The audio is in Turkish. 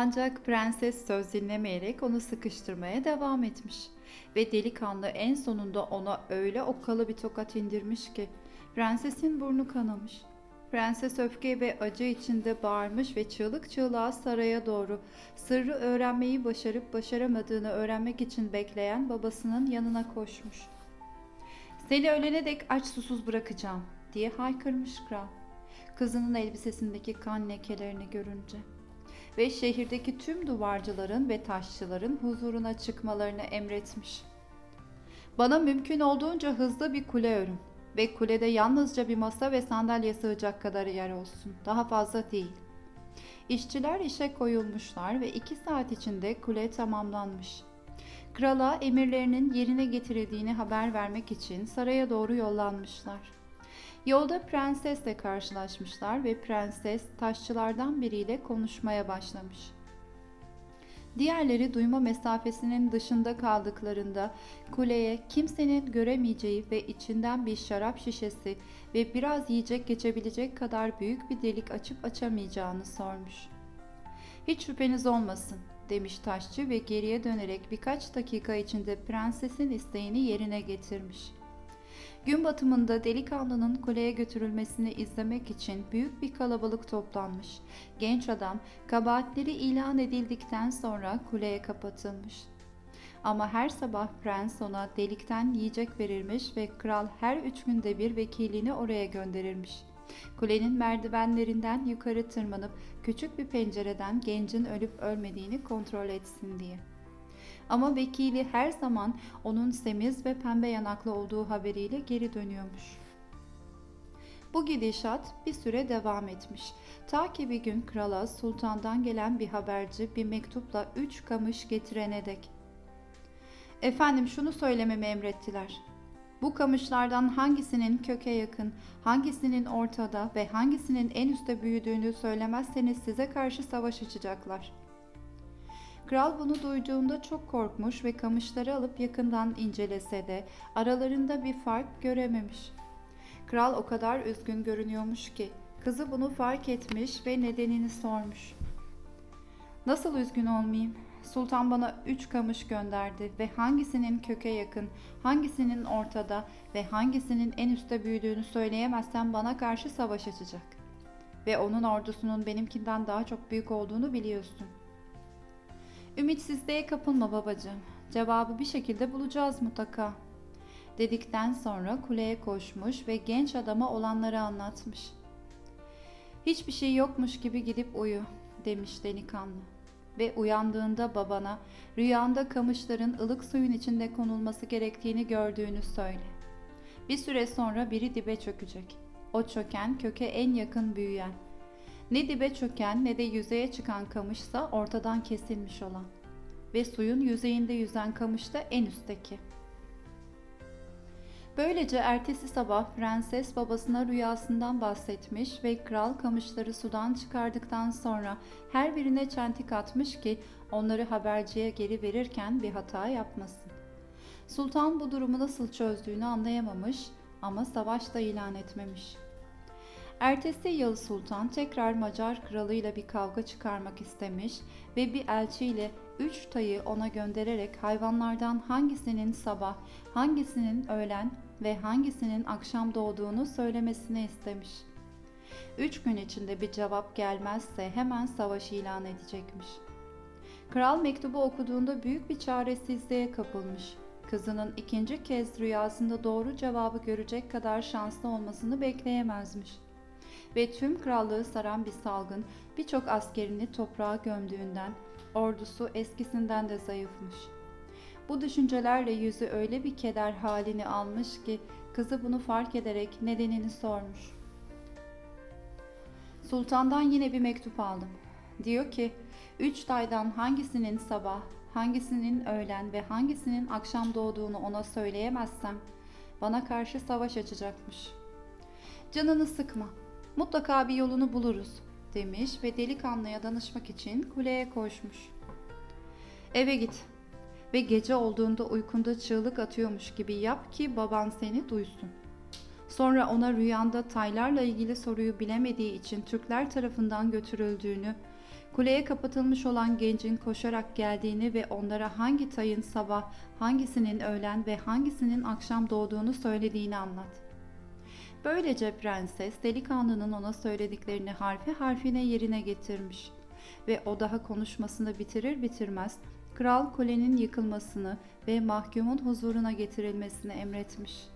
Ancak prenses söz dinlemeyerek onu sıkıştırmaya devam etmiş. Ve delikanlı en sonunda ona öyle okkalı bir tokat indirmiş ki prensesin burnu kanamış. Prenses öfke ve acı içinde bağırmış ve çığlık çığlığa saraya doğru sırrı öğrenmeyi başarıp başaramadığını öğrenmek için bekleyen babasının yanına koşmuş. Seni ölene dek aç susuz bırakacağım diye haykırmış kral. Kızının elbisesindeki kan lekelerini görünce ve şehirdeki tüm duvarcıların ve taşçıların huzuruna çıkmalarını emretmiş. Bana mümkün olduğunca hızlı bir kule örün ve kulede yalnızca bir masa ve sandalye sığacak kadar yer olsun. Daha fazla değil. İşçiler işe koyulmuşlar ve iki saat içinde kule tamamlanmış. Krala emirlerinin yerine getirildiğini haber vermek için saraya doğru yollanmışlar. Yolda prensesle karşılaşmışlar ve prenses taşçılardan biriyle konuşmaya başlamış. Diğerleri duyma mesafesinin dışında kaldıklarında kuleye kimsenin göremeyeceği ve içinden bir şarap şişesi ve biraz yiyecek geçebilecek kadar büyük bir delik açıp açamayacağını sormuş. Hiç şüpheniz olmasın demiş taşçı ve geriye dönerek birkaç dakika içinde prensesin isteğini yerine getirmiş. Gün batımında delikanlının kuleye götürülmesini izlemek için büyük bir kalabalık toplanmış. Genç adam kabahatleri ilan edildikten sonra kuleye kapatılmış. Ama her sabah prens ona delikten yiyecek verirmiş ve kral her üç günde bir vekilini oraya gönderirmiş. Kulenin merdivenlerinden yukarı tırmanıp küçük bir pencereden gencin ölüp ölmediğini kontrol etsin diye. Ama vekili her zaman onun semiz ve pembe yanaklı olduğu haberiyle geri dönüyormuş. Bu gidişat bir süre devam etmiş. Ta ki bir gün krala sultandan gelen bir haberci bir mektupla üç kamış getirene dek. Efendim şunu söylememi emrettiler. Bu kamışlardan hangisinin köke yakın, hangisinin ortada ve hangisinin en üstte büyüdüğünü söylemezseniz size karşı savaş açacaklar.'' Kral bunu duyduğunda çok korkmuş ve kamışları alıp yakından incelese de aralarında bir fark görememiş. Kral o kadar üzgün görünüyormuş ki kızı bunu fark etmiş ve nedenini sormuş. Nasıl üzgün olmayayım? Sultan bana üç kamış gönderdi ve hangisinin köke yakın, hangisinin ortada ve hangisinin en üstte büyüdüğünü söyleyemezsem bana karşı savaş açacak. Ve onun ordusunun benimkinden daha çok büyük olduğunu biliyorsun. Ümitsizliğe kapılma babacığım. Cevabı bir şekilde bulacağız mutlaka. Dedikten sonra kuleye koşmuş ve genç adama olanları anlatmış. Hiçbir şey yokmuş gibi gidip uyu demiş delikanlı. Ve uyandığında babana rüyanda kamışların ılık suyun içinde konulması gerektiğini gördüğünü söyle. Bir süre sonra biri dibe çökecek. O çöken köke en yakın büyüyen. Ne dibe çöken ne de yüzeye çıkan kamışsa ortadan kesilmiş olan ve suyun yüzeyinde yüzen kamış da en üstteki. Böylece ertesi sabah prenses babasına rüyasından bahsetmiş ve kral kamışları sudan çıkardıktan sonra her birine çentik atmış ki onları haberciye geri verirken bir hata yapmasın. Sultan bu durumu nasıl çözdüğünü anlayamamış ama savaş da ilan etmemiş.'' Ertesi yıl sultan tekrar Macar kralıyla bir kavga çıkarmak istemiş ve bir elçiyle üç tayı ona göndererek hayvanlardan hangisinin sabah, hangisinin öğlen ve hangisinin akşam doğduğunu söylemesini istemiş. Üç gün içinde bir cevap gelmezse hemen savaş ilan edecekmiş. Kral mektubu okuduğunda büyük bir çaresizliğe kapılmış. Kızının ikinci kez rüyasında doğru cevabı görecek kadar şanslı olmasını bekleyemezmiş.'' Ve tüm krallığı saran bir salgın birçok askerini toprağa gömdüğünden ordusu eskisinden de zayıfmış. Bu düşüncelerle yüzü öyle bir keder halini almış ki kızı bunu fark ederek nedenini sormuş. Sultandan yine bir mektup aldım. Diyor ki, üç taydan hangisinin sabah, hangisinin öğlen ve hangisinin akşam doğduğunu ona söyleyemezsem bana karşı savaş açacakmış. Canını sıkma, Mutlaka bir yolunu buluruz demiş ve delikanlıya danışmak için kuleye koşmuş. Eve git ve gece olduğunda uykunda çığlık atıyormuş gibi yap ki baban seni duysun. Sonra ona rüyanda taylarla ilgili soruyu bilemediği için Türkler tarafından götürüldüğünü, Kuleye kapatılmış olan gencin koşarak geldiğini ve onlara hangi tayın sabah, hangisinin öğlen ve hangisinin akşam doğduğunu söylediğini anlat. Böylece prenses delikanlının ona söylediklerini harfi harfine yerine getirmiş ve o daha konuşmasını bitirir bitirmez kral kulenin yıkılmasını ve mahkumun huzuruna getirilmesini emretmiş.